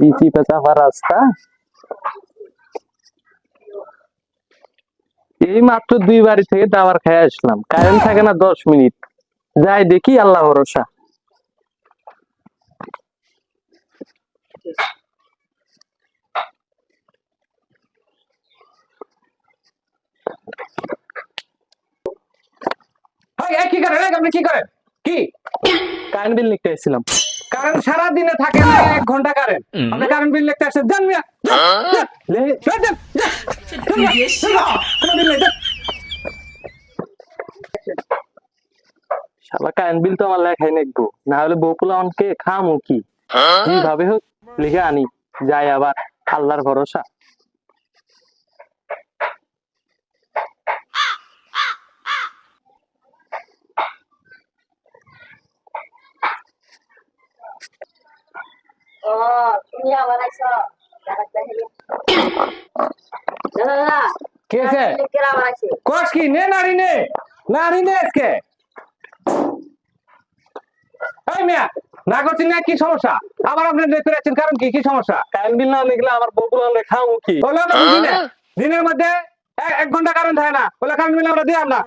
Peachy পেঁচাফা রাস্তা এই মাত্র দুই বাড়ি থেকে দাবার খেয়ে আসলাম, কারেন্ট থাকে না দশ মিনিট যাই দেখি আল্লাহ ভরসা কি করেন আপনি কি করেন কি কারেন্ট বিল লিখতে এসেছিলাম কারেন্ট সারা দিনে থাকে না এক ঘণ্টা কারেন্ট আপনি কারেন্ট বিল লিখতে আসছেন জান মিয়া শালা কারেন্ট বিল তো আমার লেখাই নেকবো না হলে বউপুলা অনকে খামু কি কীভাবে হোক লিখে আনি যাই আবার আল্লাহর ভরসা ও তুমি না না কে আছে? কেরা আবার আইছে? কোষ কি? নে নারী নে। নারী নে আজকে। এই মিয়া না করছেন না কি সমস্যা? আবার আপনি দেখতে যাচ্ছেন কারণ কি? কি সমস্যা? কারেন্ট বিল না আমার কি? বলে বুঝি না। দিনের মধ্যে এক ঘণ্টা কারণ হয় না। বলে কারেন্ট বিল আমরা দিই আমরা